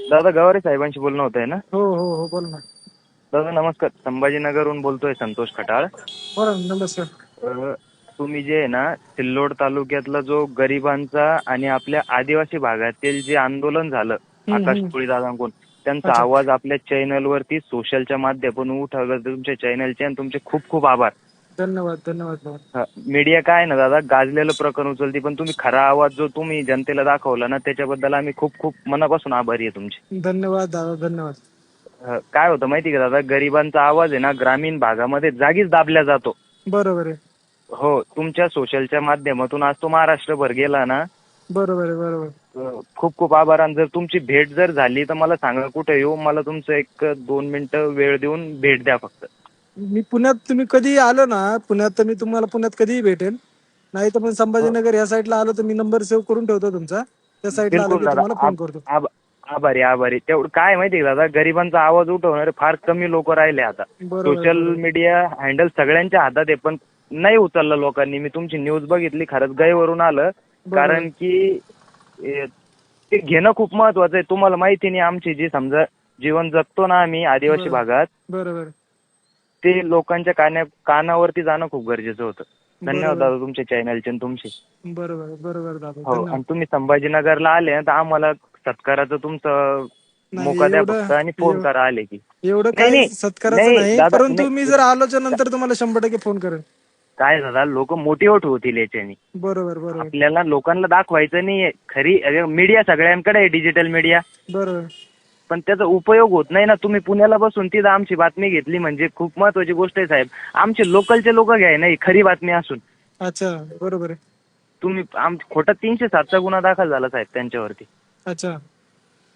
दादा गवारे साहेबांशी बोलणं होतंय ना? हो हो हो बोल ना. दादा नमस्कार. संभाजीनगरहून बोलतोय संतोष खटाळ. बोला ना नमस्कार. अ, तुम्ही जे आहे ना सिल्लोड तालुक्यातला जो गरिबांचा आणि आपल्या आदिवासी भागातील जे आंदोलन झालं आकाश. कोळी दादांकडून त्यांचा अच्छा. आवाज आपल्या चॅनल वरती सोशलच्या माध्यमातून उठवला तुमच्या चॅनलचे आणि तुमचे खूप खूप आभार. धन्यवाद धन्यवाद धन्यवाद मीडिया काय ना दादा गाजलेलं प्रकरण उचलते पण तुम्ही खरा आवाज जो तुम्ही जनतेला दाखवला ना त्याच्याबद्दल आम्ही खूप खूप मनापासून आभारी आहे तुमचे. धन्यवाद दादा धन्यवाद. अ, काय होतं माहिती का दादा गरिबांचा आवाज आहे ना ग्रामीण भागामध्ये जागीच दाबला जातो. बरोबर आहे. हो तुमच्या सोशलच्या माध्यमातून आज तो महाराष्ट्रभर गेला ना बरोबर आहे बरोबर अ, खूप खूप आभार. आणि जर तुमची भेट जर झाली तर मला सांगा कुठे येऊ मला तुमचं एक दोन मिनिटं वेळ देऊन भेट द्या फक्त. मी पुण्यात तुम्ही कधी आलो ना पुण्यात तर मी तुम्हाला पुण्यात कधीही भेटेल नाही तर पण संभाजीनगर या साईडला आलो तर मी नंबर सेव्ह करून ठेवतो तुमचा. त्या साईडला आलो बिलकुल की दादा. तुम्हाला फोन करतो. आभारी आभारी. तेवढं काय माहिती दादा? गरिबांचा आवाज उठवणारे फार कमी लोक राहिले आता. बरोबर सोशल बरोबर. मीडिया हँडल सगळ्यांच्या हातात आहे पण नाही उचललं लोकांनी. मी तुमची न्यूज बघितली खरंच गैवरून आलं. कारण की ए, ते घेणं खूप महत्वाचं आहे. तुम्हाला माहिती नाही आमची जी समजा जीवन जगतो ना आम्ही आदिवासी. भागात बरोबर. ते लोकांच्या काना कानावरती जाणं खूप गरजेचं होतं. धन्यवाद. दादा तुमच्या चॅनलचे तुमचे. बरोबर बरोबर दादा. हो आणि तुम्ही संभाजीनगरला आले ना तर आम्हाला सत्काराचं तुमचं नाही, मोका द्या फक्त आणि फोन करा आले की. एवढं नाही, काही नाही. सत्काराचं नाही, नाही परंतु नाही. मी जर आलोच्या नंतर तुम्हाला शंभर टक्के फोन करेन. काय झालं लोक मोटिवेट होतील याच्याने. बरोबर बरोबर. आपल्याला लोकांना दाखवायचं नाहीये. खरी मीडिया सगळ्यांकडे आहे डिजिटल मीडिया बरोबर. पण त्याचा उपयोग होत नाही ना. तुम्ही पुण्याला बसून तिथं आमची बातमी घेतली म्हणजे खूप महत्वाची गोष्ट आहे साहेब. आमचे लोकलचे लोक घ्याय नाही खरी बातमी असून. अच्छा बरोबर आहे. तुम्ही आम खोटा तीनशे सातचा गुन्हा दाखल झाला साहेब त्यांच्यावरती. अच्छा.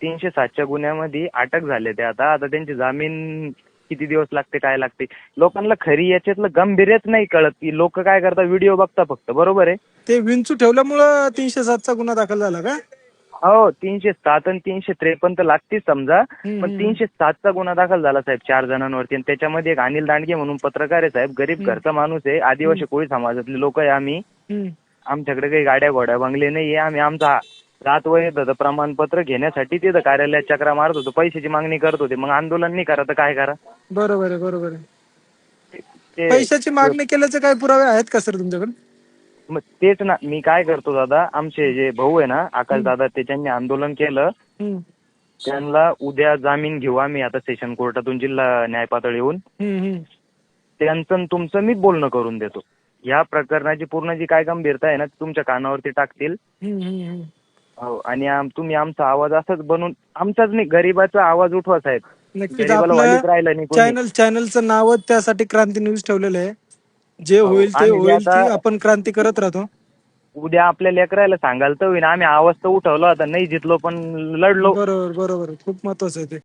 तीनशे सातच्या गुन्ह्यामध्ये अटक झाले ते आता. आता त्यांची जामीन किती दिवस लागते काय लागते? लोकांना खरी याच्यातलं गंभीरच नाही कळत की लोक काय करतात व्हिडिओ बघता फक्त. बरोबर आहे? ते विंचू ठेवल्यामुळं तीनशे सातचा गुन्हा दाखल झाला का? हो तीनशे सात आणि तीनशे त्रेपन्न तर लागतीच समजा. पण. तीनशे सातचा गुन्हा दाखल झाला साहेब चार जणांवरती. आणि त्याच्यामध्ये एक अनिल दांडगे म्हणून पत्रकार आहे साहेब गरीब. घरचा माणूस आहे आदिवासी कोळी समाजातले लोक आहे आम्ही. आमच्याकडे काही गाड्या घोड्या बंगले नाहीये आम्ही आमचा जात वय प्रमाणपत्र घेण्यासाठी तिथं कार्यालयात चक्रा मारत होतो पैशाची मागणी करत होते. मग आंदोलन नाही करा तर काय करा? बरोबर आहे बरोबर आहे. ते- पैशाची मागणी केल्याचे काय पुरावे आहेत का सर तुमच्याकडे? मग तेच ना मी काय करतो दादा आमचे जे भाऊ आहे ना आकाश दादा त्याच्यांनी आंदोलन केलं हम्म. त्यांना उद्या जामीन घेऊ आम्ही आता सेशन कोर्टातून जिल्हा न्याय पातळीहून हम्म, हम्म. त्यांचं आणि तुमचं मी बोलणं करून देतो या प्रकरणाची पूर्ण जी काय गंभीरता आहे ना ती तुमच्या कानावरती टाकतील हम्म, हम्म, हम्म. हो आणि आम- तुम्ही आमचा आवाज असाच बनवून आमचाच नाही गरीबाचा आवाज उठवा साहेब नक्कीच गरीबाला वालीत राहिलं नाही कोणी. चॅनल चॅनलचं नाव त्यासाठी क्रांती न्यूज ठेवलेलं आहे जे होईल ते आणि होईल आता- ती आपण क्रांती करत राहतो. उद्या आपल्या लेकरायला सांगायला तर होईना. आम्ही आवाज तर उठवला होता. नाही जितलो पण लढलो. बरोबर बरोबर. खूप महत्वाचं आहे ते.